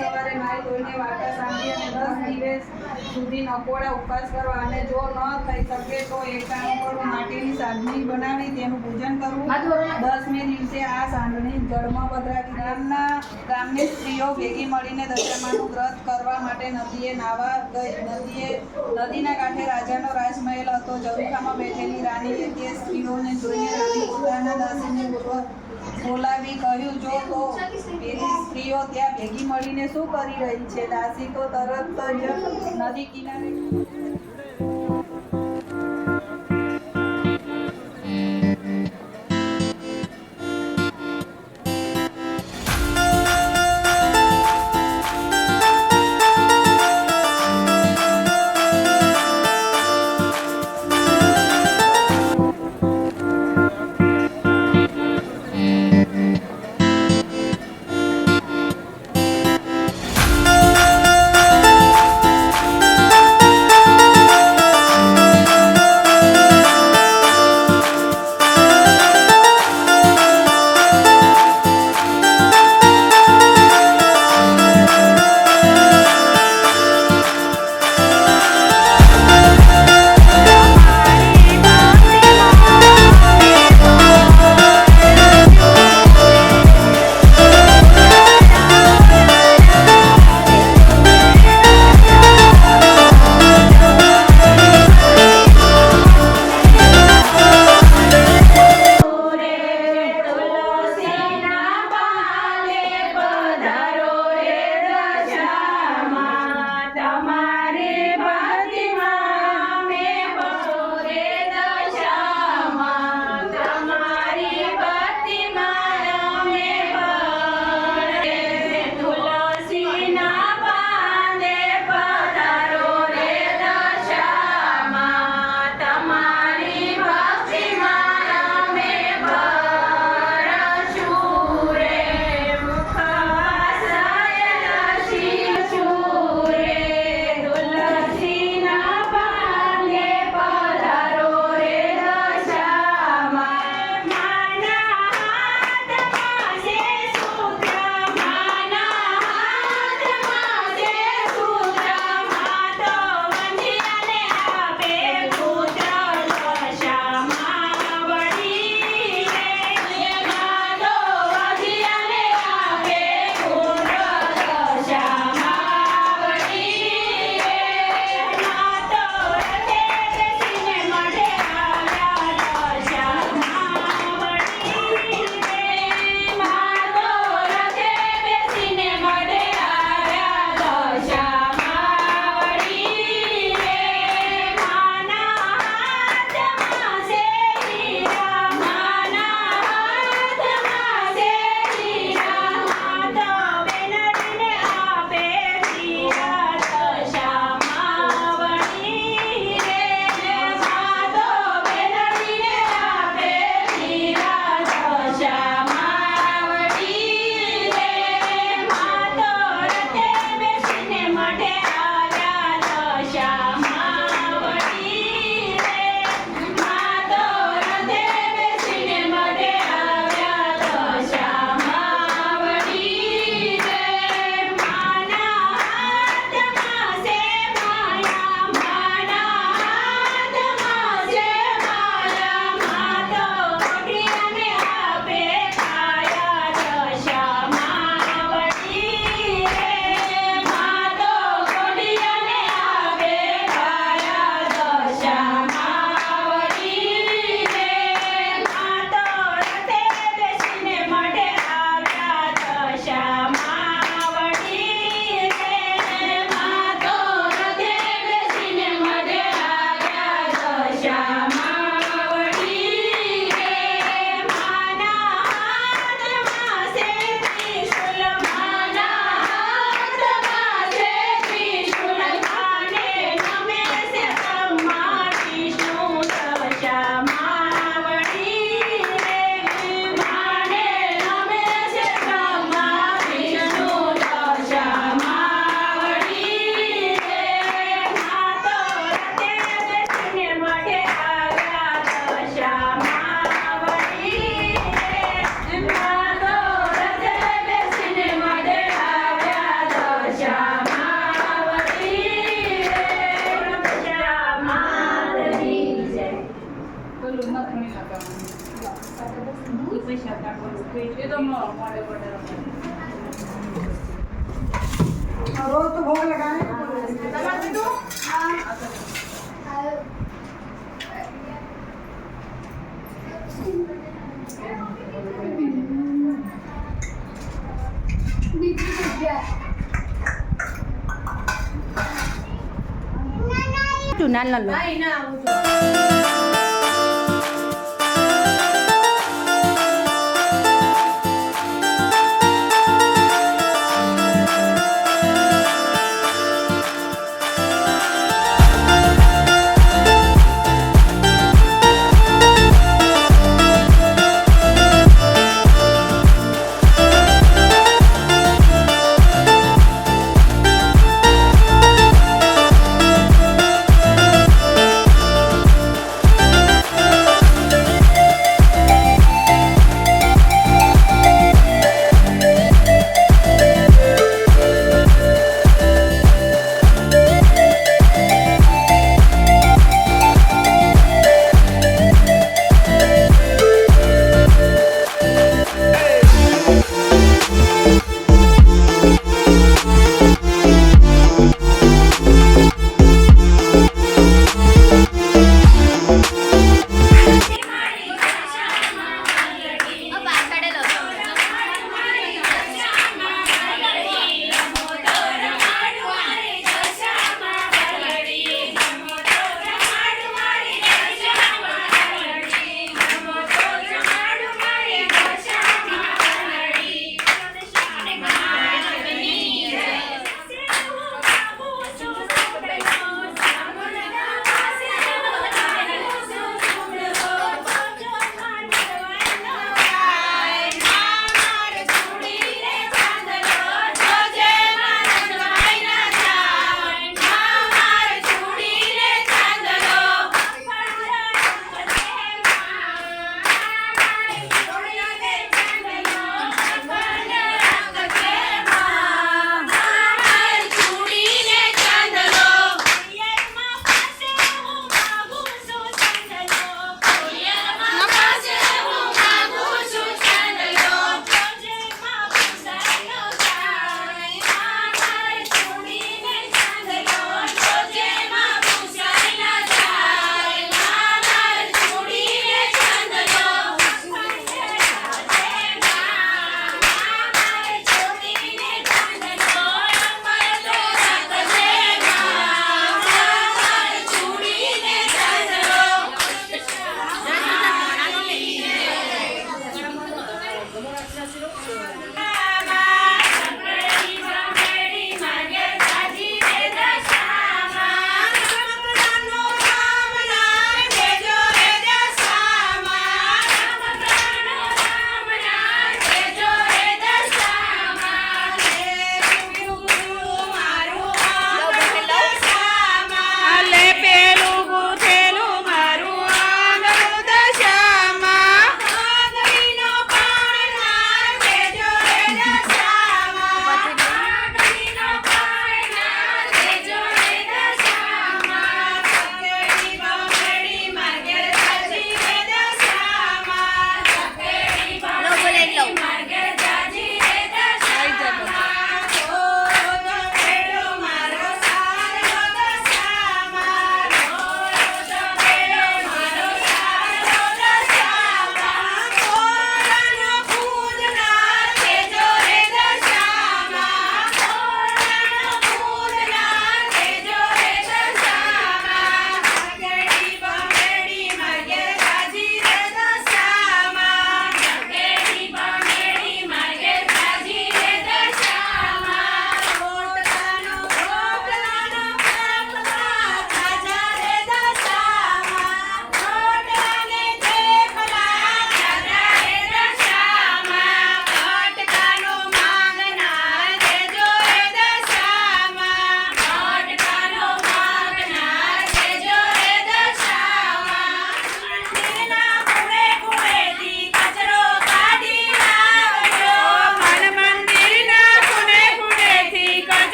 સવારે નાહી ધોઈને વાર્તા સાંભળી અને દસ દિવસ સુધી નકોડા ઉપવાસ કરવા અને જો ન થઈ શકે તો એકાણું કરવું માટીની સાંજણી બનાવી તેનું પૂજન કરવું. દસમે દિવસે આ સાંજણી જળમાં પધરાવી ગામના ગામની સ્ત્રીઓ ભેગી મળીને દશામાનું વ્રત કરવા માટે નદીએ નાવા ગઈ. નદીએ નદીના કાંઠે રાજાનો રાજમહેલ હતો. ઝરૂખામાં બેઠેલી રાણીએ તે સ્ત્રીઓને જોઈને રાણી પોતાના દાસીને પૂર્વક બોલાવી કહ્યું, જો તો પેલી સ્ત્રીઓ ત્યાં ભેગી મળીને શું કરી રહી છે? દાસી તો તરત જ નદી કિનારે रोज तो भोग लगाने નાલ નાલ